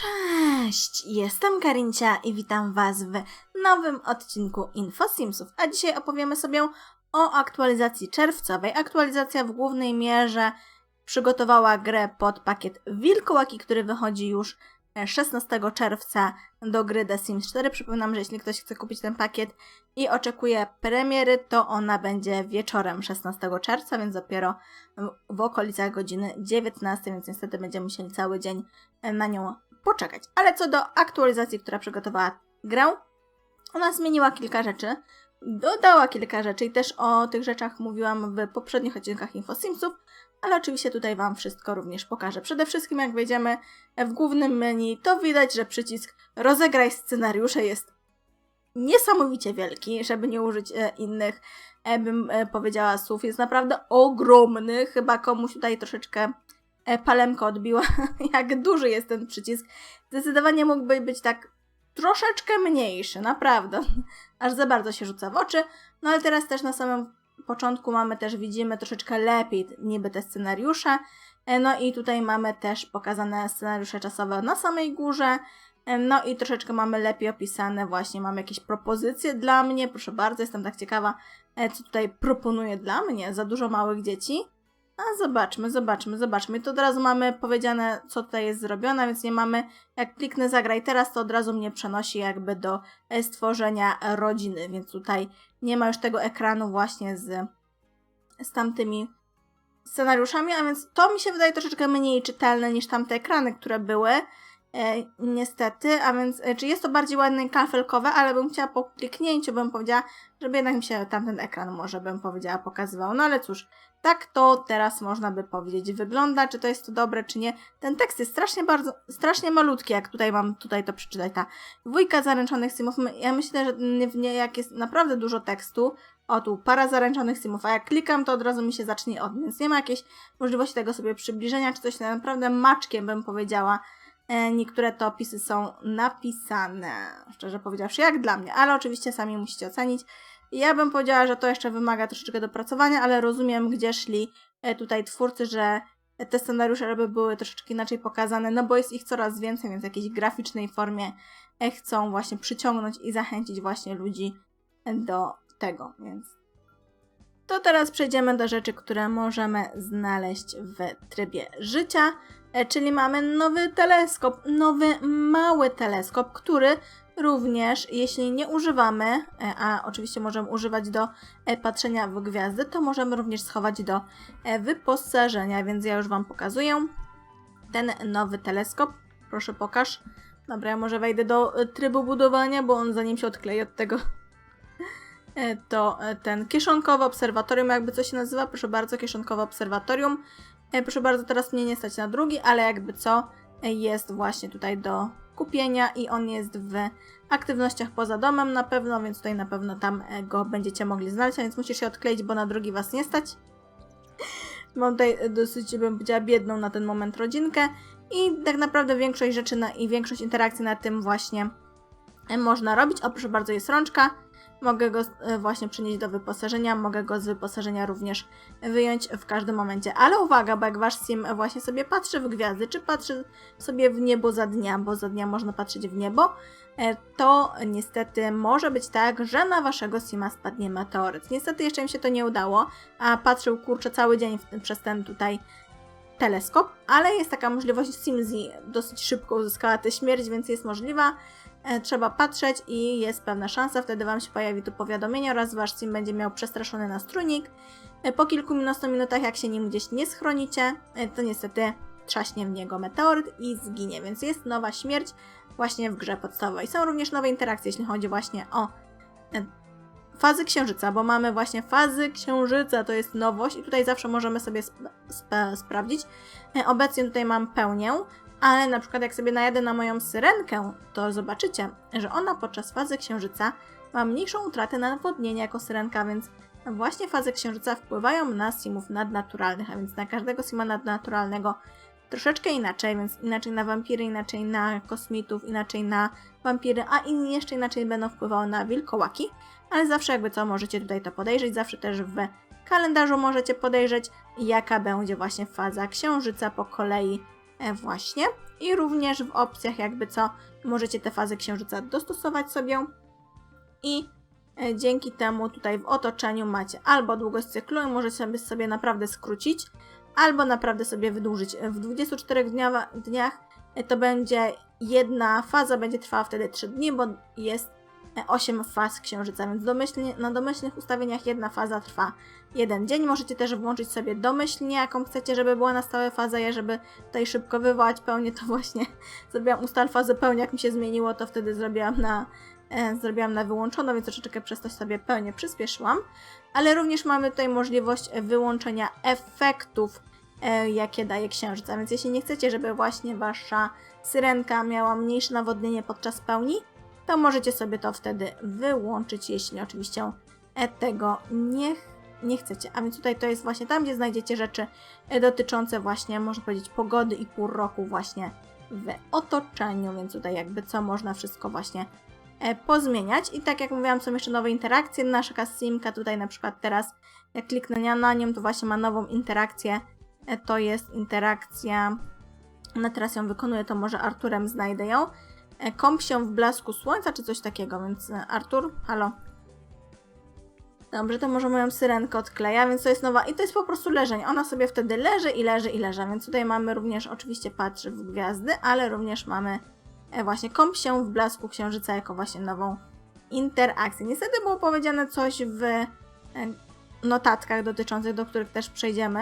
Cześć, jestem Karincia i witam Was w nowym odcinku InfoSimsów. A dzisiaj opowiemy sobie o aktualizacji czerwcowej. Aktualizacja w głównej mierze przygotowała grę pod pakiet Wilkołaki, który wychodzi już 16 czerwca do gry The Sims 4. Przypominam, że jeśli ktoś chce kupić ten pakiet i oczekuje premiery, to ona będzie wieczorem 16 czerwca, więc dopiero w okolicach godziny 19, więc niestety będziemy musieli cały dzień na nią poczekać. Ale co do aktualizacji, która przygotowała grę, ona zmieniła kilka rzeczy, dodała kilka rzeczy i też o tych rzeczach mówiłam w poprzednich odcinkach InfoSimsów, ale oczywiście tutaj Wam wszystko również pokażę. Przede wszystkim jak wejdziemy w głównym menu, to widać, że przycisk rozegraj scenariusze jest niesamowicie wielki, żeby nie użyć e, innych, e, bym e, powiedziała słów, jest naprawdę ogromny, chyba komuś tutaj troszeczkę palemka odbiła, jak duży jest ten przycisk. Zdecydowanie mógłby być tak troszeczkę mniejszy, naprawdę. Aż za bardzo się rzuca w oczy. No ale teraz też na samym początku mamy też, widzimy troszeczkę lepiej niby te scenariusze. E, No i tutaj mamy też pokazane scenariusze czasowe na samej górze. E, No i troszeczkę mamy lepiej opisane, właśnie mamy jakieś propozycje dla mnie. Proszę bardzo, jestem tak ciekawa, e, co tutaj proponuje dla mnie. Za dużo małych dzieci. A zobaczmy, zobaczmy, zobaczmy. I to od razu mamy powiedziane, co tutaj jest zrobione, więc nie mamy, jak kliknę zagraj teraz, to od razu mnie przenosi jakby do e, stworzenia rodziny, więc tutaj nie ma już tego ekranu właśnie z, z tamtymi scenariuszami, a więc to mi się wydaje troszeczkę mniej czytelne niż tamte ekrany, które były. E, niestety, a więc e, czy jest to bardziej ładne i kafelkowe, ale bym chciała po kliknięciu, bym powiedziała, żeby jednak mi się tamten ekran może bym powiedziała pokazywał. No ale cóż, tak to teraz można by powiedzieć wygląda, czy to jest to dobre, czy nie. Ten tekst jest strasznie bardzo, strasznie malutki, jak tutaj mam tutaj to przeczytać, ta dwójka zaręczonych simów. Ja myślę, że w niej jak jest naprawdę dużo tekstu, o tu, para zaręczonych simów, a jak klikam, to od razu mi się zacznie od, więc nie ma jakiejś możliwości tego sobie przybliżenia, czy coś naprawdę maczkiem bym powiedziała. E, Niektóre te opisy są napisane, szczerze powiedziawszy, jak dla mnie, ale oczywiście sami musicie ocenić. Ja bym powiedziała, że to jeszcze wymaga troszeczkę dopracowania, ale rozumiem, gdzie szli e, tutaj twórcy, że te scenariusze żeby były troszeczkę inaczej pokazane, no bo jest ich coraz więcej, więc w jakiejś graficznej formie e, chcą właśnie przyciągnąć i zachęcić właśnie ludzi do tego, więc to teraz przejdziemy do rzeczy, które możemy znaleźć w trybie życia, czyli mamy nowy teleskop, nowy mały teleskop, który również, jeśli nie używamy, e, a oczywiście możemy używać do e, patrzenia w gwiazdy, to możemy również schować do e, wyposażenia, więc ja już Wam pokazuję ten nowy teleskop. Proszę pokaż. Dobra, ja może wejdę do e, trybu budowania, bo on zanim się odklei od tego e, to e, ten kieszonkowe obserwatorium, jakby co się nazywa, proszę bardzo, kieszonkowe obserwatorium. E, Proszę bardzo, teraz mnie nie stać na drugi, ale jakby co e, jest właśnie tutaj do kupienia i on jest w aktywnościach poza domem na pewno, więc tutaj na pewno tam e, go będziecie mogli znaleźć, a więc musisz się odkleić, bo na drugi was nie stać. Mam tutaj dosyć, bym powiedziała, biedną na ten moment rodzinkę i tak naprawdę większość rzeczy na, i większość interakcji na tym właśnie można robić. O, proszę bardzo, jest rączka. Mogę go e, właśnie przynieść do wyposażenia, mogę go z wyposażenia również wyjąć w każdym momencie. Ale uwaga, bo jak wasz sim właśnie sobie patrzy w gwiazdy, czy patrzy sobie w niebo za dnia, bo za dnia można patrzeć w niebo, e, to niestety może być tak, że na waszego sima spadnie meteoryt. Niestety jeszcze im się to nie udało, a patrzył kurczę cały dzień przez ten tutaj teleskop, ale jest taka możliwość, Simzi dosyć szybko uzyskała tę śmierć, więc jest możliwa. E, trzeba patrzeć i jest pewna szansa, wtedy Wam się pojawi tu powiadomienie oraz Wasz sim będzie miał przestraszony nastrójnik. E, Po kilkunastu minutach, jak się nim gdzieś nie schronicie, e, to niestety trzaśnie w niego meteoryt i zginie, więc jest nowa śmierć właśnie w grze podstawowej. Są również nowe interakcje, jeśli chodzi właśnie o fazy księżyca, bo mamy właśnie fazy księżyca, to jest nowość i tutaj zawsze możemy sobie sp- sp- sprawdzić. Obecnie tutaj mam pełnię, ale na przykład jak sobie najadę na moją syrenkę, to zobaczycie, że ona podczas fazy księżyca ma mniejszą utratę nawodnienia jako syrenka, więc właśnie fazy księżyca wpływają na simów nadnaturalnych, a więc na każdego sima nadnaturalnego troszeczkę inaczej, więc inaczej na wampiry, inaczej na kosmitów, inaczej na wampiry, a inni jeszcze inaczej będą wpływały na wilkołaki, ale zawsze jakby co możecie tutaj to podejrzeć, zawsze też w kalendarzu możecie podejrzeć, jaka będzie właśnie faza księżyca po kolei właśnie. I również w opcjach jakby co możecie te fazy księżyca dostosować sobie i e, dzięki temu tutaj w otoczeniu macie albo długość cyklu i możecie sobie, naprawdę skrócić, albo naprawdę sobie wydłużyć. W 24 dnia, dniach e, to będzie jedna faza, będzie trwała wtedy 3 dni, bo jest 8 faz księżyca, więc domyślnie, na domyślnych ustawieniach jedna faza trwa jeden dzień. Możecie też włączyć sobie domyślnie, jaką chcecie, żeby była na stałe faza. Ja, żeby tutaj szybko wywołać pełnię, to właśnie zrobiłam ustal fazę pełni, jak mi się zmieniło, to wtedy zrobiłam na, e, zrobiłam na wyłączono, więc troszeczkę przez to sobie pełnię przyspieszyłam. Ale również mamy tutaj możliwość wyłączenia efektów, e, jakie daje księżyc. A więc jeśli nie chcecie, żeby właśnie wasza syrenka miała mniejsze nawodnienie podczas pełni, to możecie sobie to wtedy wyłączyć, jeśli oczywiście e, tego nie, nie chcecie. A więc tutaj to jest właśnie tam, gdzie znajdziecie rzeczy e, dotyczące właśnie, można powiedzieć, pogody i pół roku właśnie w otoczeniu, więc tutaj jakby co można wszystko właśnie e, pozmieniać. I tak jak mówiłam, są jeszcze nowe interakcje. Nasza simka tutaj na przykład teraz, jak kliknę na nią, to właśnie ma nową interakcję. To jest interakcja, ona teraz ją wykonuje, to może Arturem znajdę ją E, kąp się w blasku słońca, czy coś takiego, więc e, Artur, halo. Dobrze, to może moją syrenkę odkleja, więc to jest nowa i to jest po prostu leżenie. Ona sobie wtedy leży i leży i leży, więc tutaj mamy również, oczywiście patrzy w gwiazdy, ale również mamy e, właśnie kąp się w blasku księżyca jako właśnie nową interakcję. Niestety było powiedziane coś w notatkach dotyczących, do których też przejdziemy,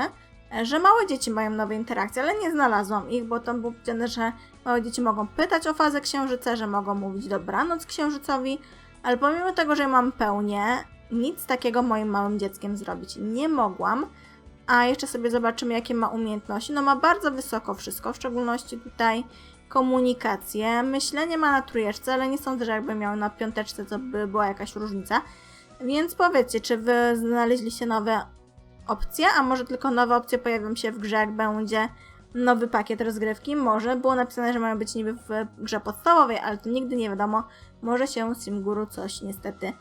że małe dzieci mają nowe interakcje, ale nie znalazłam ich, bo tam było powiedziane, że małe dzieci mogą pytać o fazę księżyca, że mogą mówić dobranoc księżycowi, ale pomimo tego, że mam pełnię, nic takiego moim małym dzieckiem zrobić nie mogłam. A jeszcze sobie zobaczymy, jakie ma umiejętności. No ma bardzo wysoko wszystko, w szczególności tutaj komunikację. Myślenie ma na trójeczce, ale nie sądzę, że jakby miał na piąteczce, to by była jakaś różnica. Więc powiedzcie, czy wy znaleźliście nowe opcje, a może tylko nowe opcje pojawią się w grze, jak będzie nowy pakiet rozgrywki. Może było napisane, że mają być niby w grze podstawowej, ale to nigdy nie wiadomo. Może się Simguru coś niestety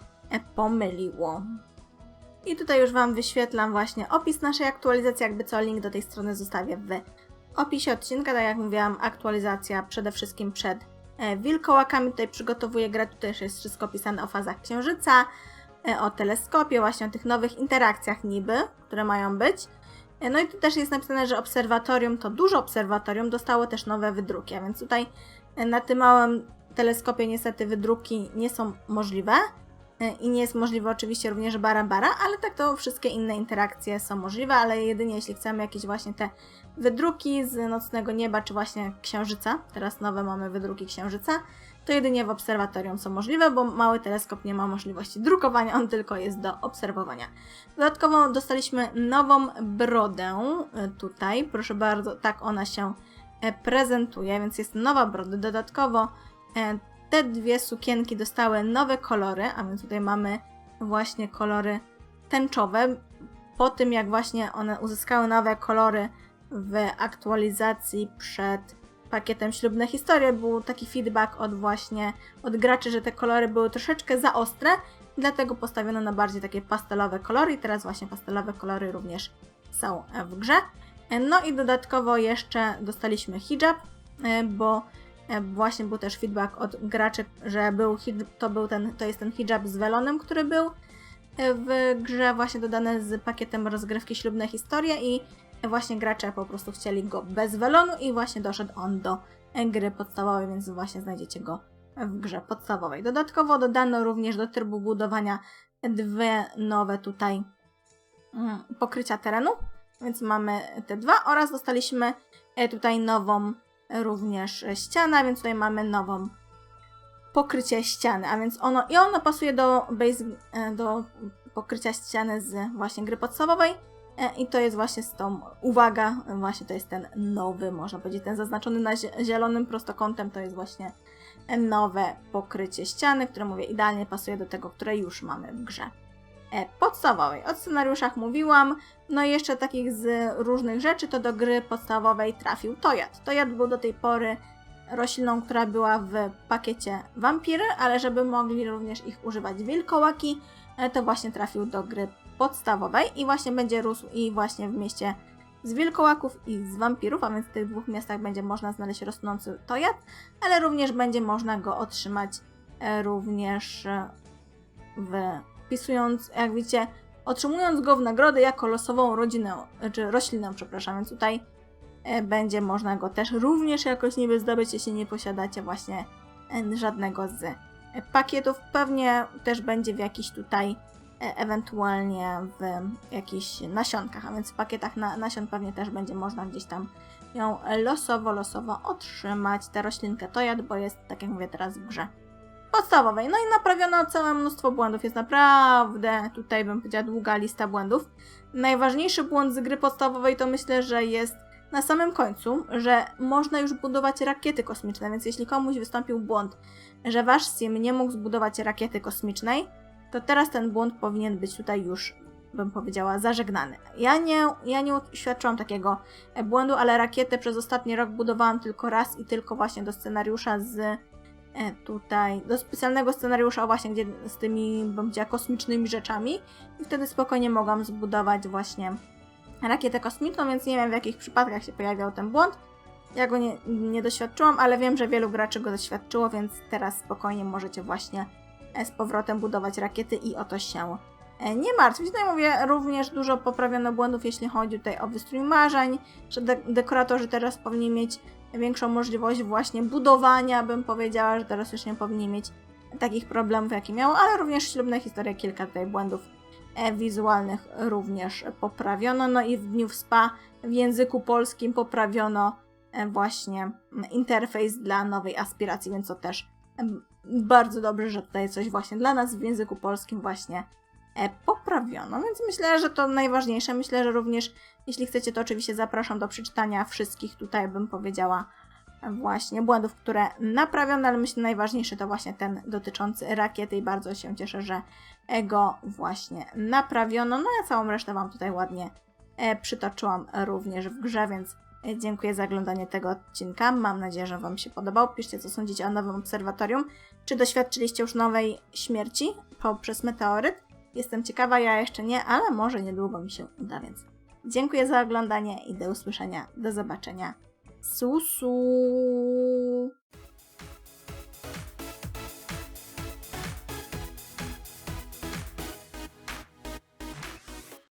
pomyliło. I tutaj już Wam wyświetlam właśnie opis naszej aktualizacji, jakby co link do tej strony zostawię w opisie odcinka. Tak jak mówiłam, aktualizacja przede wszystkim przed e, wilkołakami. Tutaj przygotowuję grę, tutaj też jest wszystko opisane o fazach księżyca, E, o teleskopie, właśnie o tych nowych interakcjach niby, które mają być. E, no i tu też jest napisane, że obserwatorium, to duże obserwatorium, dostało też nowe wydruki, a więc tutaj e, na tym małym teleskopie niestety wydruki nie są możliwe i nie jest możliwe oczywiście również bara-bara, ale tak to wszystkie inne interakcje są możliwe, ale jedynie jeśli chcemy jakieś właśnie te wydruki z nocnego nieba, czy właśnie księżyca, teraz nowe mamy wydruki księżyca, to jedynie w obserwatorium są możliwe, bo mały teleskop nie ma możliwości drukowania, on tylko jest do obserwowania. Dodatkowo dostaliśmy nową brodę e, tutaj, proszę bardzo, tak ona się e, prezentuje, więc jest nowa broda. Dodatkowo e, te dwie sukienki dostały nowe kolory, a więc tutaj mamy właśnie kolory tęczowe. Po tym jak właśnie one uzyskały nowe kolory w aktualizacji przed pakietem Ślubne Historie był taki feedback od właśnie od graczy, że te kolory były troszeczkę za ostre, dlatego postawiono na bardziej takie pastelowe kolory i teraz właśnie pastelowe kolory również są w grze. No i dodatkowo jeszcze dostaliśmy hijab, e, bo właśnie był też feedback od graczy, że był, to, był ten, to jest ten hijab z welonem, który był e, w grze właśnie dodany z pakietem rozgrywki Ślubne Historie i właśnie gracze po prostu chcieli go bez welonu i właśnie doszedł on do gry podstawowej, więc właśnie znajdziecie go w grze podstawowej. Dodatkowo dodano również do trybu budowania dwie nowe tutaj mm, pokrycia terenu, więc mamy te dwa oraz dostaliśmy e, tutaj nową również ścianę, więc tutaj mamy nową pokrycie ściany, a więc ono i ono pasuje do base, e, do pokrycia ściany z właśnie gry podstawowej. E, I to jest właśnie z tą, uwaga, właśnie to jest ten nowy, można powiedzieć, ten zaznaczony na zielonym prostokątem, to jest właśnie nowe pokrycie ściany, które mówię idealnie pasuje do tego, które już mamy w grze podstawowej. O scenariuszach mówiłam, no i jeszcze takich z różnych rzeczy, to do gry podstawowej trafił Tojad. Tojad był do tej pory rośliną, która była w pakiecie wampiry, ale żeby mogli również ich używać wilkołaki, e, to właśnie trafił do gry podstawowej i właśnie będzie rósł i właśnie w mieście z wilkołaków i z wampirów, a więc w tych dwóch miastach będzie można znaleźć rosnący tojad, ale również będzie można go otrzymać e, również e, w, wpisując, jak widzicie, otrzymując go w nagrodę jako losową rodzinę, czy roślinę, przepraszam, więc tutaj e, będzie można go też również jakoś niby zdobyć, jeśli nie posiadacie właśnie e, żadnego z e, pakietów. Pewnie też będzie w jakichś tutaj ewentualnie w jakichś nasionkach, a więc w pakietach na, nasion pewnie też będzie można gdzieś tam ją losowo, losowo otrzymać, tę roślinkę tojad, bo jest, tak jak mówię, teraz w grze podstawowej. No i naprawiono całe mnóstwo błędów. Jest naprawdę, tutaj bym powiedziała, długa lista błędów. Najważniejszy błąd z gry podstawowej to myślę, że jest na samym końcu, że można już budować rakiety kosmiczne, więc jeśli komuś wystąpił błąd, że wasz sim nie mógł zbudować rakiety kosmicznej, to teraz ten błąd powinien być tutaj już, bym powiedziała, zażegnany. Ja nie, ja nie uświadczyłam takiego błędu, ale rakietę przez ostatni rok budowałam tylko raz i tylko właśnie do scenariusza z tutaj, do specjalnego scenariusza właśnie, gdzie z tymi, powiedziała, kosmicznymi rzeczami i wtedy spokojnie mogłam zbudować właśnie rakietę kosmiczną, więc nie wiem w jakich przypadkach się pojawiał ten błąd. Ja go nie, nie doświadczyłam, ale wiem, że wielu graczy go doświadczyło, więc teraz spokojnie możecie właśnie e, z powrotem budować rakiety i o to się e, nie martwić. Tutaj mówię, również dużo poprawiono błędów, jeśli chodzi tutaj o wystrój marzeń, że de dekoratorzy teraz powinni mieć większą możliwość właśnie budowania, bym powiedziała, że teraz już nie powinni mieć takich problemów, jakie miało, ale również ślubne historie, kilka tutaj błędów e, wizualnych również poprawiono. No i w dniu w spa w języku polskim poprawiono e, właśnie interfejs dla nowej aspiracji, więc to też bardzo dobrze, że tutaj coś właśnie dla nas w języku polskim właśnie poprawiono, więc myślę, że to najważniejsze. Myślę, że również jeśli chcecie, to oczywiście zapraszam do przeczytania wszystkich tutaj, bym powiedziała, właśnie błędów, które naprawiono, ale myślę najważniejszy to właśnie ten dotyczący rakiety i bardzo się cieszę, że go właśnie naprawiono. No a całą resztę Wam tutaj ładnie e, przytoczyłam również w grze, więc e, dziękuję za oglądanie tego odcinka. Mam nadzieję, że Wam się podobał. Piszcie, co sądzicie o nowym obserwatorium. Czy doświadczyliście już nowej śmierci poprzez meteoryt? Jestem ciekawa, ja jeszcze nie, ale może niedługo mi się uda, więc dziękuję za oglądanie i do usłyszenia. Do zobaczenia. Susu!